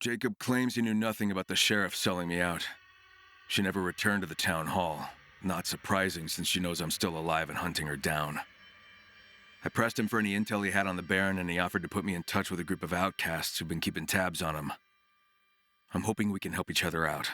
Jacob claims he knew nothing about the sheriff selling me out. She never returned to the town hall. Not surprising since she knows I'm still alive and hunting her down. I pressed him for any intel he had on the Baron, and he offered to put me in touch with a group of outcasts who've been keeping tabs on him. I'm hoping we can help each other out.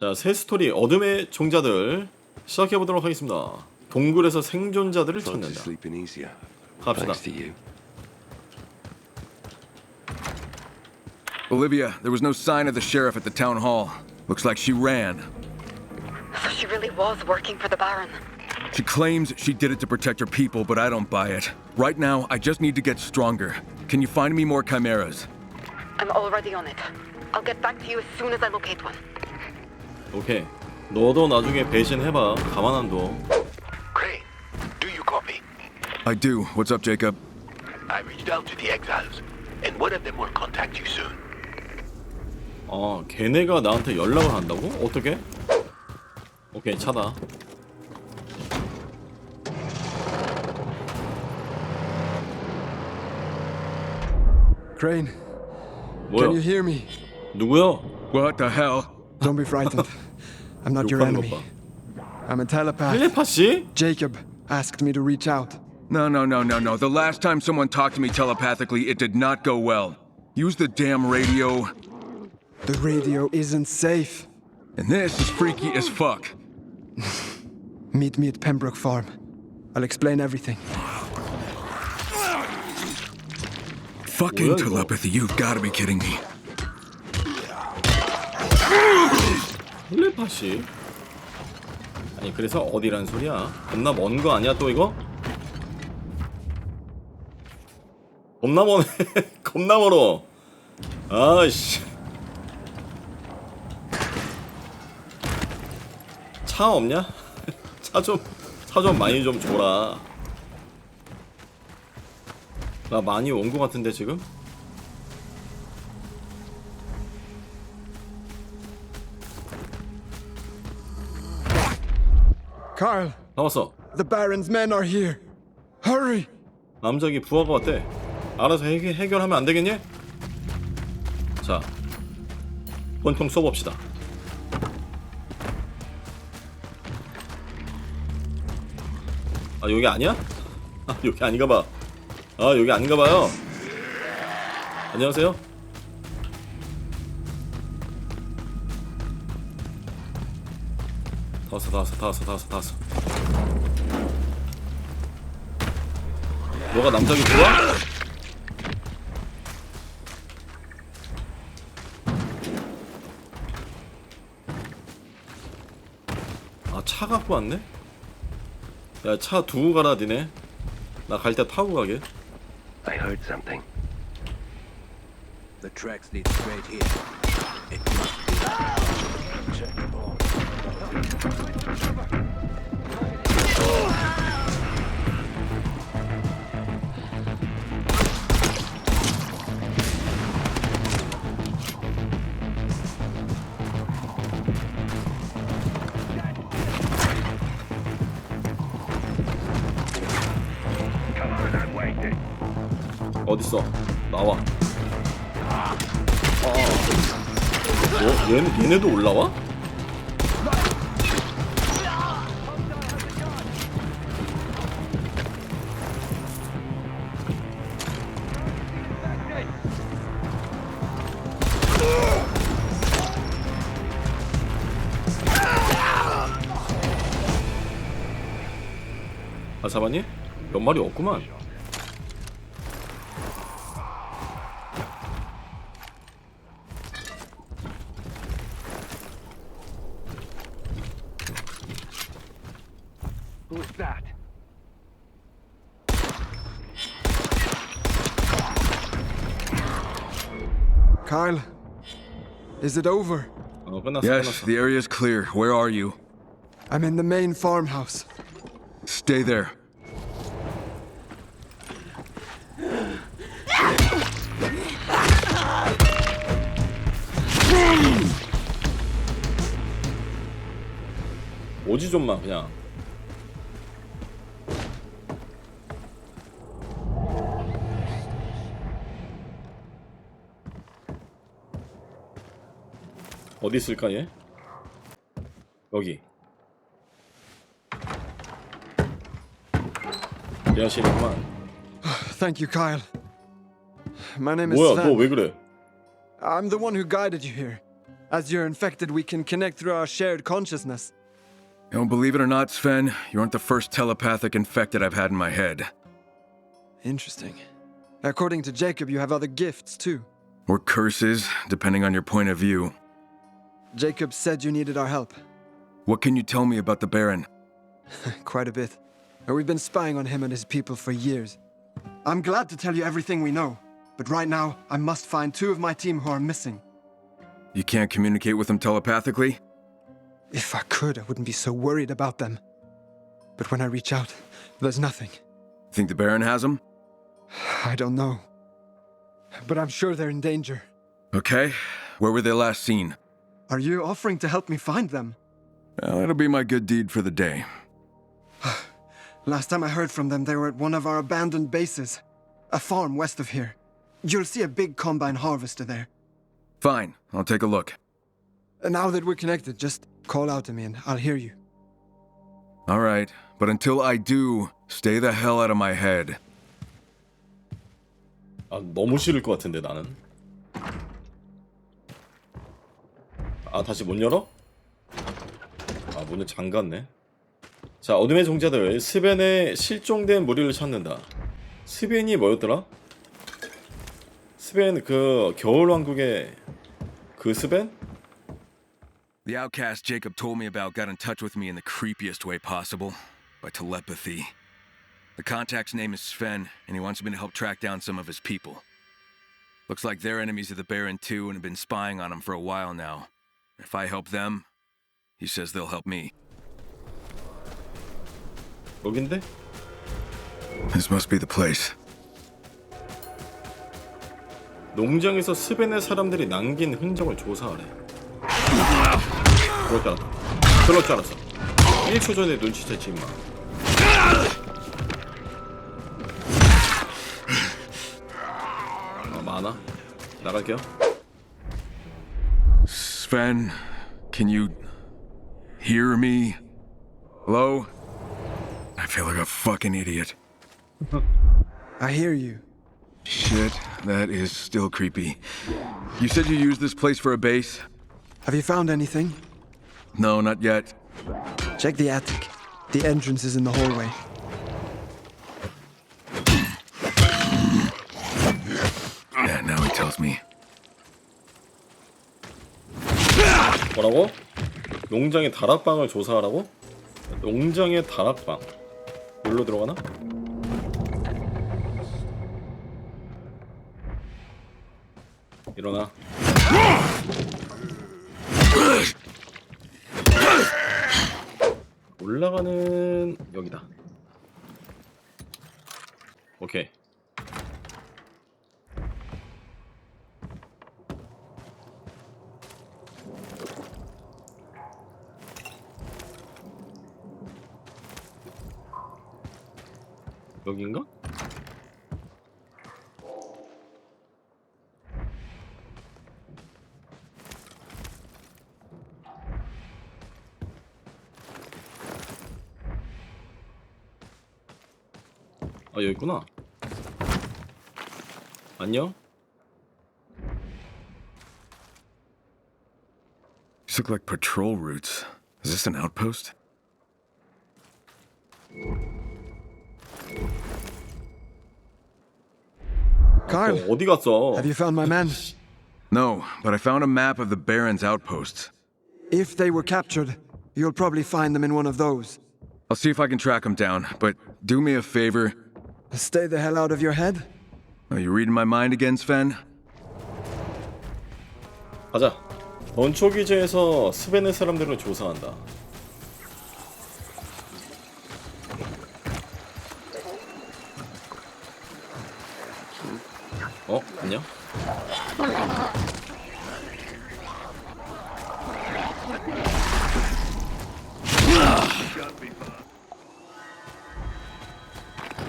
자, 새 스토리 어둠의 종자들 시작해 보도록 하겠습니다. 동굴에서 생존자들을 Thought 찾는다. sleeping easier. 갑시다. Thanks to you. Olivia, there was no sign of the sheriff at the town hall. Looks like she ran. So she really was working for the Baron. She claims she did it to protect her people, but I don't buy it. Right now, I just need to get stronger. Can you find me more chimeras? I'm already on it. I'll get back to you as soon as I locate one. 오케이. 너도 나중에 배신해봐. 가만 안 둬. I do. What's up, Jacob? I reached out to the exiles, and one of them will contact you soon. 아, 걔네가 나한테 연락을 한다고? 어떻게? 오케이, 차다. Crane, 뭐야? can you hear me? 누구야? What the hell? Don't be frightened. I'm not your 욕하는 것 enemy. 봐. I'm a telepath. 텔레파시? Jacob asked me to reach out. No, no, no, no, no. The last time someone talked to me telepathically, it did not go well. Use the damn radio. The radio isn't safe. And this is freaky as fuck. Meet me at Pembroke Farm. I'll explain everything. Fucking Well, well. telepathy, you've gotta be kidding me. 텔레파시? 아니, 그래서 어디란 소리야? 겁나 먼 거 아니야, 또 이거? 겁나 머네. 겁나 멀어. 아이씨. 차 없냐? 차 좀, 차 좀 많이 좀 줘라. 나 많이 온 거 같은데, 지금? Carl, 나왔어. the Baron's men are here. Hurry! 남자기 부하가 왔대. 알아서 해결, 해결하면 안 되겠니? 자, 권총 쏘봅시다. 아 여기 아니야? 아 여기 아닌가 봐. 아 여기 아닌가 봐요. 안녕하세요. 다 왔어 다 왔어 다 왔어 다 왔어 다 왔어. 너가 남자기 좋아? 차 갖고 왔네? 야 차 두고 가라 니네 나 갈 때 타고 가게 I heard something. The tracks lead straight here. It must be. Check the ball. 어딨어 나와 어, 뭐? 얘네, 얘네도 올라와? 아? 몇 마리 없구만 that? Carl, is it over? 어 끝났어 Yes, 끝났어 the area's clear. Where are you? I'm in the main farmhouse. Stay there. 오지 좀마 그냥 어디 있을까 얘? 여기. 지하실이구만. Thank you, Kyle. My name is 뭐야, Sven. 너 왜 그래? I'm the one who guided you here. As you're infected, we can connect through our shared consciousness. You don't believe it or not, Sven, you aren't the first telepathic infected I've had in my head. Interesting. According to Jacob, you have other gifts too. Or curses, depending on your point of view. Jacob said you needed our help. What can you tell me about the Baron? Quite a bit. We've been spying on him and his people for years. I'm glad to tell you everything we know, but right now, I must find two of my team who are missing. You can't communicate with them telepathically? If I could, I wouldn't be so worried about them. But when I reach out, there's nothing. Think the Baron has them? I don't know. But I'm sure they're in danger. Okay. Where were they last seen? Are you offering to help me find them? Well, that'll be my good deed for the day. Last time I heard from them, they were at one of our abandoned bases. A farm west of here. You'll see a big combine harvester there. Fine, I'll take a look. And now that we're connected, just call out to me and I'll hear you. All right, but until I do, stay the hell out of my head. 아 너무 싫을 것 같은데 나는. 아 다시 문 열어? 아 문을 잠갔네. 자 어둠의 종자들 스벤의 실종된 무리를 찾는다. 스벤이 뭐였더라? 스벤 그 겨울왕국의 그 스벤? The outcast Jacob told me about got in touch with me in the creepiest way possible by telepathy. The contact's name is Sven, and he wants me to help track down some of his people. Looks like they're enemies of the Baron too and have been spying on him for a while now. If I help them, he says they'll help me. 여긴데? This must be the place. 농장에서 스벤의 사람들이 남긴 흔적을 조사하래. 그럴 줄 알았다. 그럴 줄 알았어. 1초 전에 눈치챘지 임마. 아 많아? 나갈게요. Sven, can you hear me? Hello? I feel like a fucking idiot. I hear you. Shit, that is still creepy. You said you used this place for a base? Have you found anything? No, not yet. Check the attic. The entrance is in the hallway. 농장의 다락방을 조사하라고? 농장의 다락방. 뭘로 들어가나? 일어나. 올라가는 여기다. 오케이. 여긴가? 아 여기 있구나. 안녕. These look like patrol routes. Is this an outpost? Carl, 너 어디 갔어? have you found my men? No, but I found a map of the Baron's outposts. If they were captured, you'll probably find them in one of those. I'll see if I can track them down, but do me a favor. Stay the hell out of your head. Are you reading my mind again, Sven? 가자. 원초 기지에서 스벤의 사람들을 조사한다. 어? 안녕?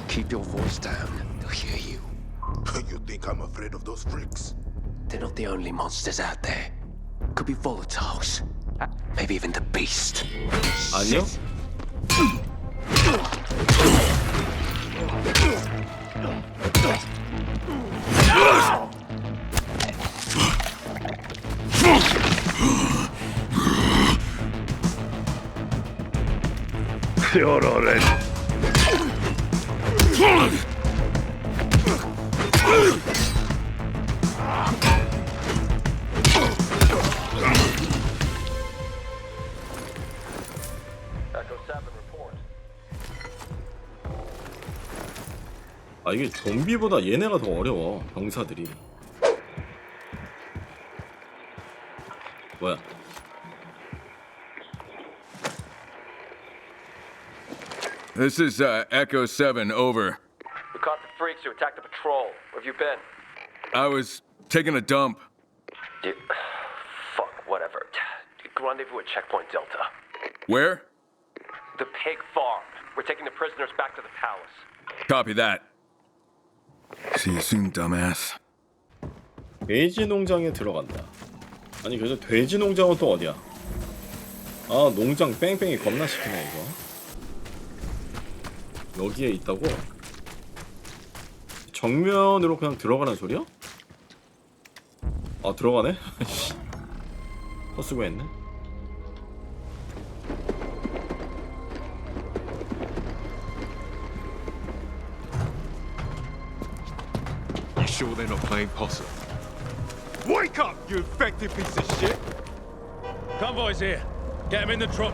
Keep your voice down. They'll hear you. You think I'm afraid of those freaks? They're not the only monsters out there. could be volatiles. Maybe even the beast. やられ。ん 아 이게 좀비보다 얘네가 더 어려워 병사들이 뭐야 This is uh, Echo 7, over. We caught the freaks who attacked the patrol. Where have you been? I was taking a dump. You... Fuck, whatever. Rendezvous at Checkpoint Delta. Where? The pig farm. We're taking the prisoners back to the palace. Copy that. 돼지 농장에 들어간다 아니 그래서 돼지 농장은 또 어디야 아 농장 뺑뺑이 겁나 시키네 이거 여기에 있다고? 정면으로 그냥 들어가는 소리야? 아 들어가네? 헛수고 했네 sure they're not playing possum? Wake up, you infected piece of shit! Convoy's here. Get him in the truck.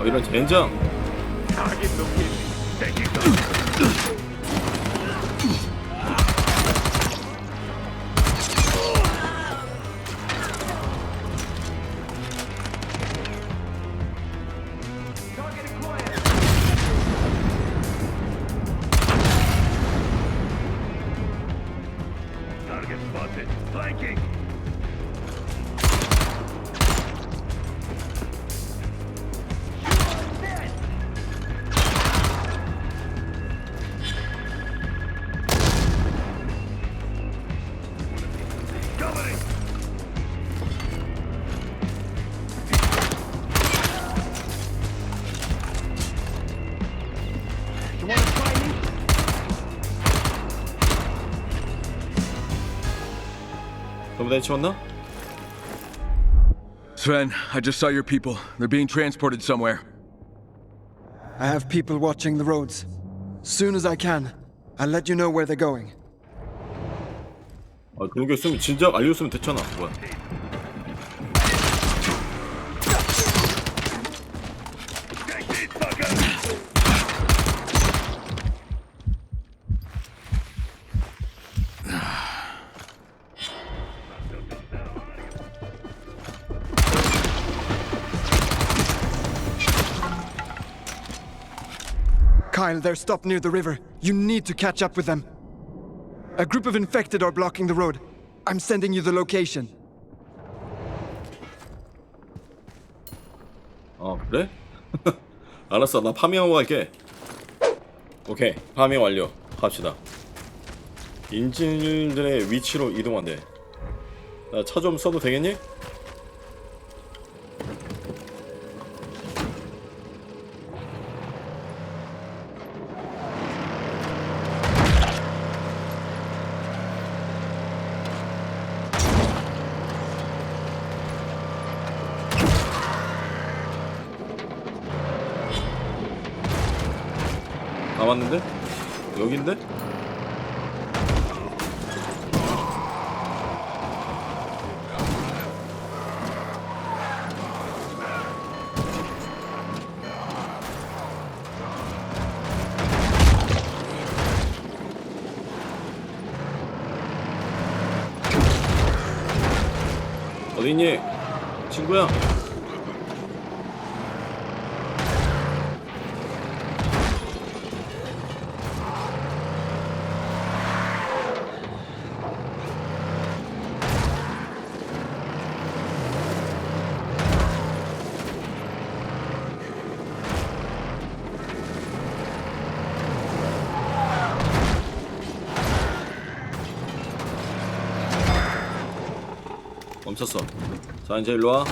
어 이런 젠장 전부 다 해치웠나? Sven, I just saw your people. They're being transported somewhere. I have people watching the roads. Soon as I can, I'll let you know where they're going. 아 그런 게 있으면 진작 알려줬으면 됐잖아 뭐야 Kyle, they're stopped near the river. You need to catch up with them. A group of infected are blocking the road. I'm sending you the location. 아 그래? 알았어 나 파밍하고 갈게 오케이 파밍 완료 갑시다 인질들의 위치로 이동한대 나 차 좀 써도 되겠니? 남았는데? 여긴데? 멈췄어. 자 이제 일로 와.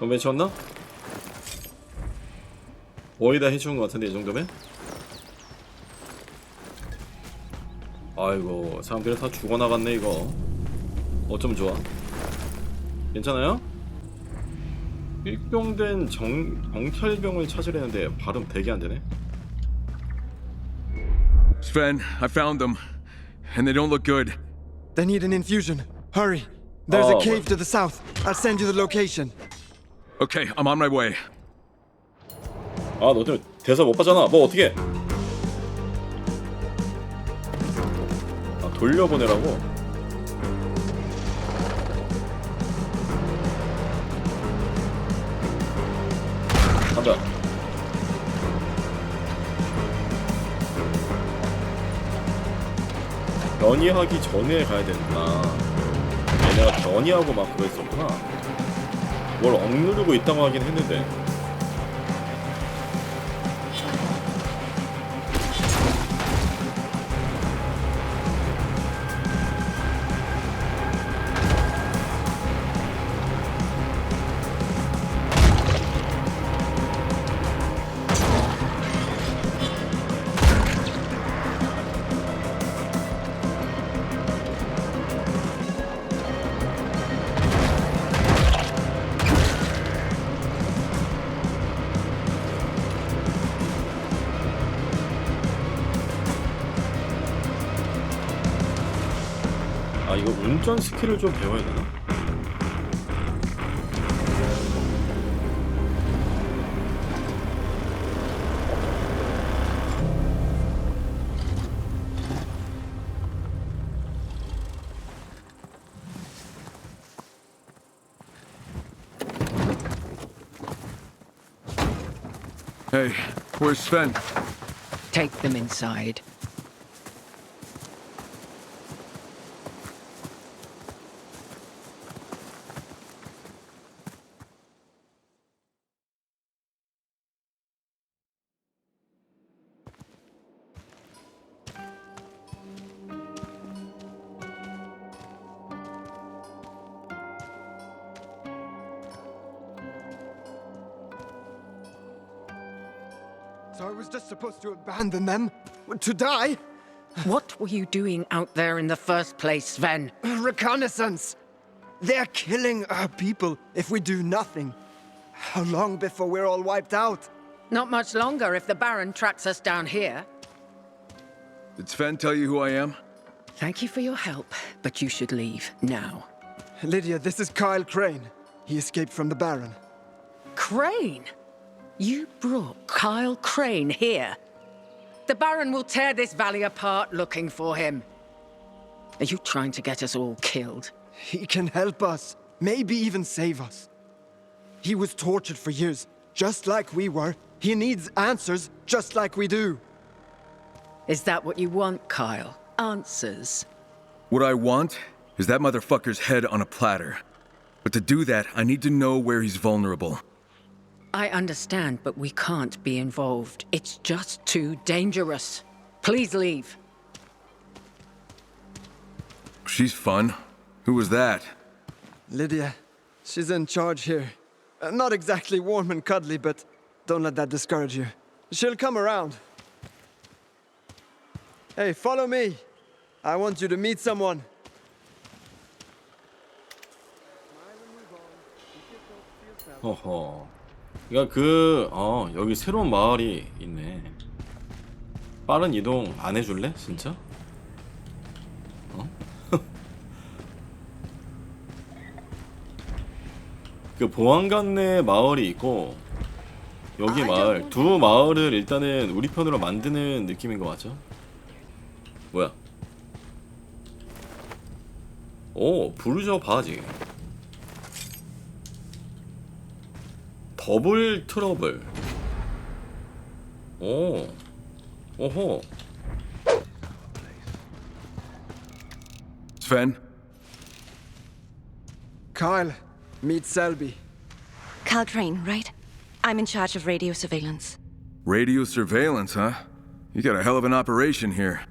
건배 쳤나? 거의 다 해준 것 같은데 이 정도면? 아이고 사람들이 다 죽어나갔네 이거 어쩜 좋아 괜찮아요? 일병된 정, 정찰병을 찾으려는데 발음 되게 안 되네 Sven, I found them. And they don't look good. They need an infusion. Hurry. There's Oh, a cave to the south. I'll send you the location. Okay, I'm on my way. 아 너 때문에 대사 못 봤잖아. 뭐 어떻게 아 돌려보내라고? 간다 변이하기 전에 가야 되는구나 얘네가 변이하고 막 그거 했었구나. 뭘 억누르고 있다고 하긴 했는데 이거 운전 스킬을 좀 배워야 되나? Hey, where's Sven? Take them inside. So I was just supposed to abandon them? To die? What were you doing out there in the first place, Sven? Reconnaissance! They're killing our people if we do nothing. How long before we're all wiped out? Not much longer if the Baron tracks us down here. Did Sven tell you who I am? Thank you for your help, but you should leave now. Lydia, this is Kyle Crane. He escaped from the Baron. Crane? You brought Kyle Crane here? The Baron will tear this valley apart looking for him. Are you trying to get us all killed? He can help us, maybe even save us. He was tortured for years, just like we were. He needs answers, just like we do. Is that what you want, Kyle? Answers? What I want is that motherfucker's head on a platter. But to do that, I need to know where he's vulnerable. I understand, but we can't be involved. It's just too dangerous. Please leave. She's fun. Who was that? Lydia, she's in charge here. Uh, not exactly warm and cuddly, but don't let that discourage you. She'll come around. Hey, follow me. I want you to meet someone. 허허. 그러니까 그, 어, 여기 새로운 마을이 있네. 빠른 이동 안 해줄래? 진짜? 어? 그 보안관내 마을이 있고 여기 마을 두 마을을 일단은 우리 편으로 만드는 느낌인 거 맞죠? 뭐야? 오 부르저 바지 더블 트러블 오. 오호. Sven? Kyle, meet Selby. Cal Crane, right? I'm in charge of radio surveillance. Radio surveillance, huh? You got a hell of an operation here.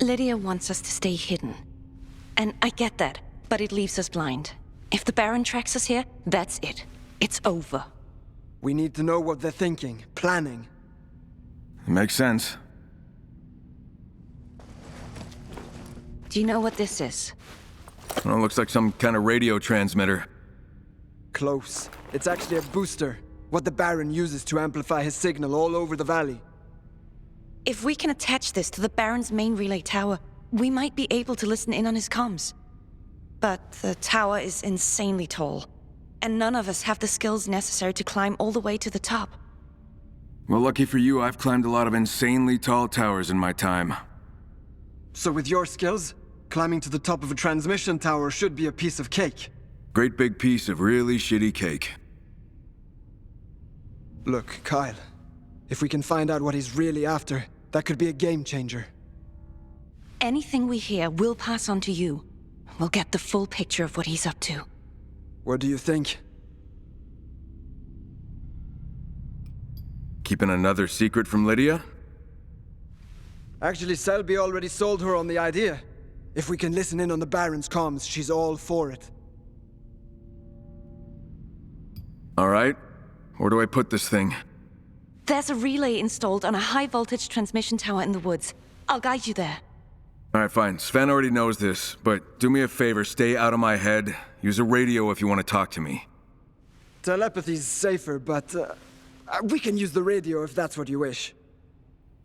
Lydia wants us to stay hidden. And I get that, but it leaves us blind. If the Baron tracks us here, that's it. It's over. We need to know what they're thinking, planning. It makes sense. Do you know what this is? Well, it looks like some kind of radio transmitter. Close. It's actually a booster. What the Baron uses to amplify his signal all over the valley. If we can attach this to the Baron's main relay tower, we might be able to listen in on his comms. But the tower is insanely tall, and none of us have the skills necessary to climb all the way to the top. Well, lucky for you, I've climbed a lot of insanely tall towers in my time. So with your skills, climbing to the top of a transmission tower should be a piece of cake. Great big piece of really shitty cake. Look, Kyle, if we can find out what he's really after, that could be a game changer. Anything we hear we'll pass on to you. We'll get the full picture of what he's up to. What do you think? Keeping another secret from Lydia? Actually, Selby already sold her on the idea. If we can listen in on the Baron's comms, she's all for it. All right. Where do I put this thing? There's a relay installed on a high voltage transmission tower in the woods. I'll guide you there. All right, fine. Sven already knows this, but do me a favor, stay out of my head. Use a radio if you want to talk to me. Telepathy's safer, but uh, uh, we can use the radio if that's what you wish.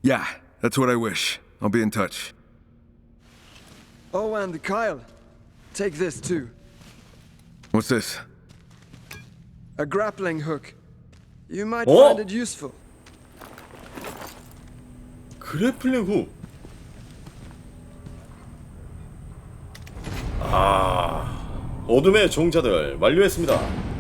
Yeah, that's what I wish. I'll be in touch. Oh, and Kyle, take this too. What's this? A grappling hook. You might Oh! find it useful. 그래플링 후. 아. 어둠의 종자들 완료했습니다.